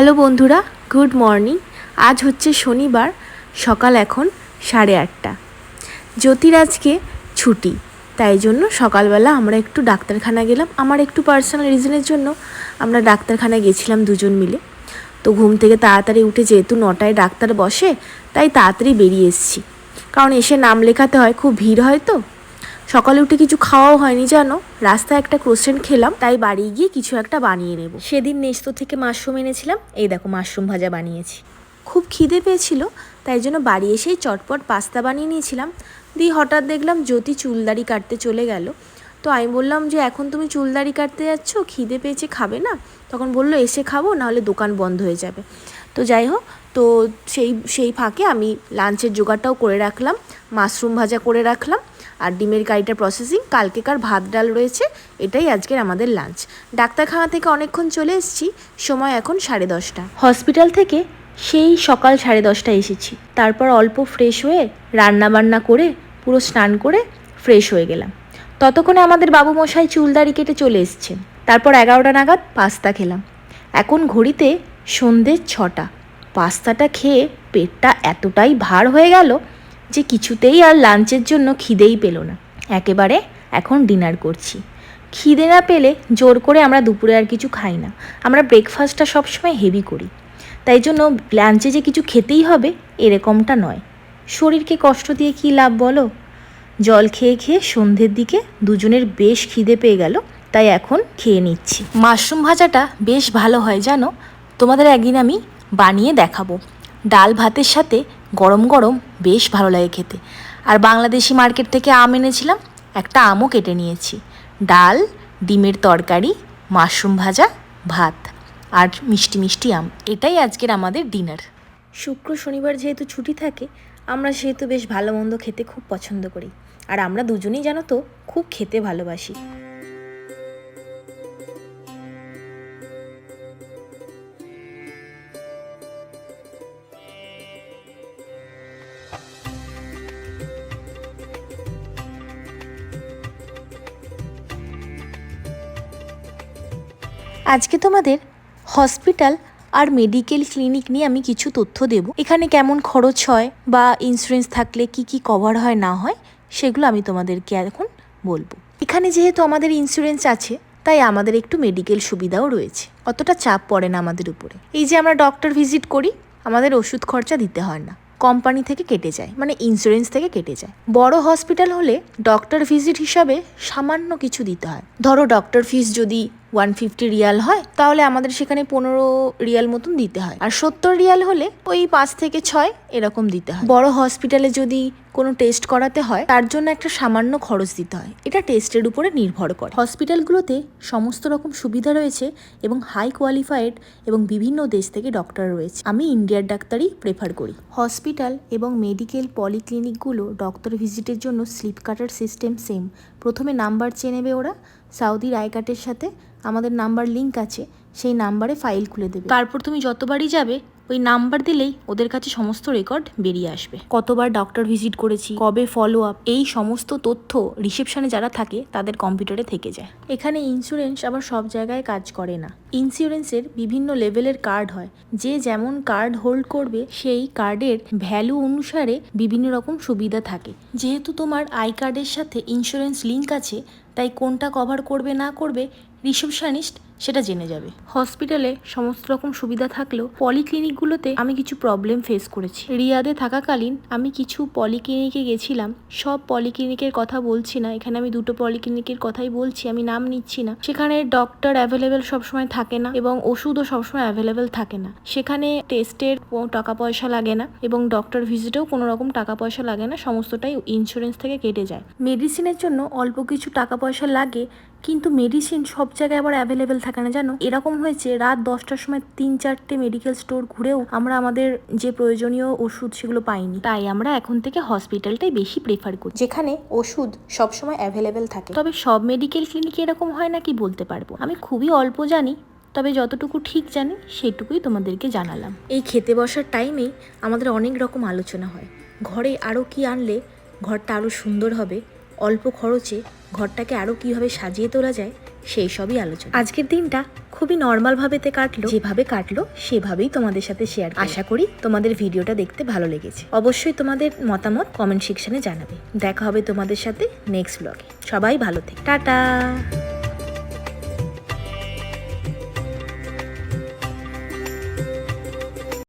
Hello বন্ধুরা, good morning. আজ হচ্ছে শনিবার, সকাল এখন সাড়ে আটটা। জ্যোতির আজকে ছুটি, তাই জন্য সকালবেলা আমরা একটু ডাক্তারখানা গেলাম। আমার একটু পার্সোনাল রিজনের জন্য আমরা ডাক্তারখানা গেছিলাম দুজন মিলে। তো ঘুম থেকে তাড়াতাড়ি উঠে যেহেতু নটায় ডাক্তার বসে, তাই তাড়াতাড়ি বেরিয়ে এসেছি। কারণ এসে নাম লেখাতে হয়, খুব ভিড় হয় তো। সকালে উঠে কিছু খাওয়াও হয়নি জানো? রাস্তায় একটা ক্রোসেন্ট খেলাম তাই বাড়ি গিয়ে কিছু একটা বানিয়ে নেব। সেদিন নেস্ত থেকে মাশরুম এনেছিলাম এই দেখো মাশরুম ভাজা বানিয়েছি। খুব খিদে পেয়েছিল তাই জন্য বাড়ি এসেই চটপট পাস্তা বানিয়ে নিয়েছিলাম। দিয়ে হঠাৎ দেখলাম জ্যোতি চুলদাড়ি কাটতে চলে গেল। তো আমি বললাম যে, এখন তুমি চুলদাড়ি কাটতে যাচ্ছ, খিদে পেয়েছে, খাবে না? তখন বলল, এসে খাব, নাহলে দোকান বন্ধ হয়ে যাবে। তো যাই হোক, তো সেই সেই ফাঁকে আমি লাঞ্চের জোগাড়টাও করে রাখলাম, মাশরুম ভাজা করে রাখলাম, আর ডিমের কারিটার প্রসেসিং কালকেকার ভাত ডাল রয়েছে, এটাই আজকের আমাদের লাঞ্চ। ডাক্তারখানা থেকে অনেকক্ষণ চলে এসেছি, সময় এখন সাড়ে দশটা। হসপিটাল থেকে সেই সকাল সাড়ে দশটায় এসেছি, তারপর অল্প ফ্রেশ হয়ে রান্না বান্না করে, পুরো স্নান করে ফ্রেশ হয়ে গেলাম। ততক্ষণে আমাদের বাবু মশাই চুলদাড়ি কেটে চলে এসছেন। তারপর এগারোটা নাগাদ পাস্তা খেলাম। এখন ঘড়িতে সন্ধ্যে ছটা। পাস্তাটা খেয়ে পেটটা এতটাই ভার হয়ে গেল যে কিছুতেই আর লাঞ্চের জন্য খিদেই পেল না। একেবারে এখন ডিনার করছি। খিদে না পেলে জোর করে আমরা দুপুরে আর কিছু খাই না। আমরা ব্রেকফাস্টটা সবসময় হেভি করি। তাই জন্য লাঞ্চে যে কিছু খেতেই হবে, এরকমটা নয়। শরীরকে কষ্ট দিয়ে কী লাভ বলো? জল খেয়ে খেয়ে সন্ধ্যের দিকে দুজনের বেশ খিদে পেয়ে গেল, তাই এখন খেয়ে নিচ্ছি। মাশরুম ভাজাটা বেশ ভালো হয়, জানো? তোমাদের একদিন আমি বানিয়ে দেখাবো। ডাল ভাতের সাথে গরম গরম বেশ ভালো লাগে খেতে। আর বাংলাদেশি মার্কেট থেকে আম এনেছিলাম, একটা আমও কেটে নিয়েছি। ডাল, ডিমের তরকারি, মাশরুম ভাজা, ভাত আর মিষ্টি মিষ্টি আম। এটাই আজকের আমাদের ডিনার। শুক্র শনিবার যেহেতু ছুটি থাকে, আমরা সেহেতু বেশ ভালো মন্দ খেতে খুব পছন্দ করি। আর আমরা দুজনেই জানো তো খুব খেতে ভালোবাসি। আজকে তোমাদের হসপিটাল আর মেডিকেল ক্লিনিক নিয়ে আমি কিছু তথ্য দেব। এখানে কেমন খরচ হয় বা ইন্স্যুরেন্স থাকলে কি কি কভার হয় না হয় সেগুলো আমি তোমাদেরকে এখন বলব। এখানে যেহেতু আমাদের ইন্স্যুরেন্স আছে, তাই আমাদের একটু মেডিকেল সুবিধাও রয়েছে। অতটা চাপ পড়ে না আমাদের উপরে। এই যে আমরা ডক্টর ভিজিট করি, আমাদের ওষুধ খরচা দিতে হয় না। কোম্পানি থেকে কেটে যায় মানে ইন্স্যুরেন্স থেকে কেটে যায়। বড় হসপিটাল হলে ডক্টর ভিজিট হিসাবে সামান্য কিছু দিতে হয়। ধরো ডক্টর ফিস যদি ওয়ান ফিফটি রিয়াল হয়, তাহলে আমাদের সেখানে পনেরো রিয়াল মতন দিতে হয়। আর সত্তর রিয়াল হলে ওই পাঁচ থেকে ছয় এরকম দিতে হয়। বড় হসপিটালে যদি কোনো টেস্ট করাতে হয়, তার জন্য একটা সামান্য খরচ দিতে হয়। এটা টেস্টের উপরে নির্ভর করে। হসপিটালগুলোতে সমস্ত রকম সুবিধা রয়েছে এবং হাই কোয়ালিফাইড এবং বিভিন্ন দেশ থেকে ডক্টর রয়েছে। আমি ইন্ডিয়ার ডাক্তারই প্রেফার করি। হসপিটাল এবং মেডিকেল পলিক্লিনিকগুলো ডক্টর ভিজিটের জন্য স্লিপ কাটার সিস্টেম সেম প্রথমে নাম্বার চেয়ে নেবে ওরা সাউদির আই কার্ডের সাথে। আমাদের নাম্বার লিংক আছে, সেই নাম্বারে ফাইল খুলে দেবে। তারপর তুমি যতবারই যাবে ওই নাম্বার দিলেই ওদের কাছে সমস্ত রেকর্ড বেরিয়ে আসবে। কতবার ডক্টর ভিজিট করেছি, কবে ফলো আপ এই সমস্ত তথ্য রিসেপশনে যারা থাকে তাদের কম্পিউটারে থেকে যায়। এখানে ইন্স্যুরেন্স আবার সব জায়গায় কাজ করে না। ইন্স্যুরেন্সের বিভিন্ন লেভেলের কার্ড হয়। যে যেমন কার্ড হোল্ড করবে, সেই কার্ডের ভ্যালু অনুসারে বিভিন্ন রকম সুবিধা থাকে। যেহেতু তোমার আই কার্ডের সাথে ইন্স্যুরেন্স লিংক আছে, তাই কোনটা কভার করবে না করবে রিসেপশনিস্ট সেটা জেনে যাবে। হসপিটালে সমস্ত রকম সুবিধা থাকলেও পলিক্লিনিকগুলোতে আমি কিছু প্রবলেম ফেস করেছি। রিয়াদে থাকাকালীন আমি কিছু পলিক্লিনিকে গেছিলাম। সব পলিক্লিনিকের কথা বলছি না। এখানে আমি দুটো পলিক্লিনিকের কথাই বলছি, আমি নাম নিচ্ছি না। সেখানে ডক্টর অ্যাভেলেবেল সবসময় থাকে না এবং ওষুধও সবসময় অ্যাভেলেবেল থাকে না। সেখানে টেস্টের টাকা পয়সা লাগে না এবং ডক্টর ভিজিটেও কোনো রকম টাকা পয়সা লাগে না। সমস্তটাই ইন্স্যুরেন্স থেকে কেটে যায়। মেডিসিনের জন্য অল্প কিছু টাকা পয়সা লাগে। কিন্তু মেডিসিন সব জায়গায় আবার অ্যাভেলেবেল থাকে না জানো? এরকম হয়েছে রাত দশটার সময় তিন চারটে মেডিকেল স্টোর ঘুরেও আমরা আমাদের যে প্রয়োজনীয় ওষুধ সেগুলো পাইনি। তাই আমরা এখন থেকে হসপিটালটাই বেশি প্রেফার করি। যেখানে ওষুধ সবসময় অ্যাভেলেবেল থাকে। তবে সব মেডিকেল ক্লিনিকে এরকম হয় না কি বলতে পারব। আমি খুবই অল্প জানি তবে যতটুকু ঠিক জানি সেটুকুই তোমাদেরকে জানালাম। এই খেতে বসার টাইমেই আমাদের অনেক রকম আলোচনা হয়। ঘরে আরও কি আনলে ঘরটা আরও সুন্দর হবে? অল্প খরচে ঘরটাকে আরও কীভাবে সাজিয়ে তোলা যায়, সেই সবই আলোচনা। আজকের দিনটা খুবই নর্মালভাবেতে কাটলো। যেভাবে কাটলো, সেভাবেই তোমাদের সাথে শেয়ার আশা করি তোমাদের ভিডিওটা দেখতে ভালো লেগেছে। অবশ্যই তোমাদের মতামত কমেন্ট সেকশনে জানাবে। দেখা হবে তোমাদের সাথে নেক্সট ব্লগে সবাই ভালো থেকে। টাটা!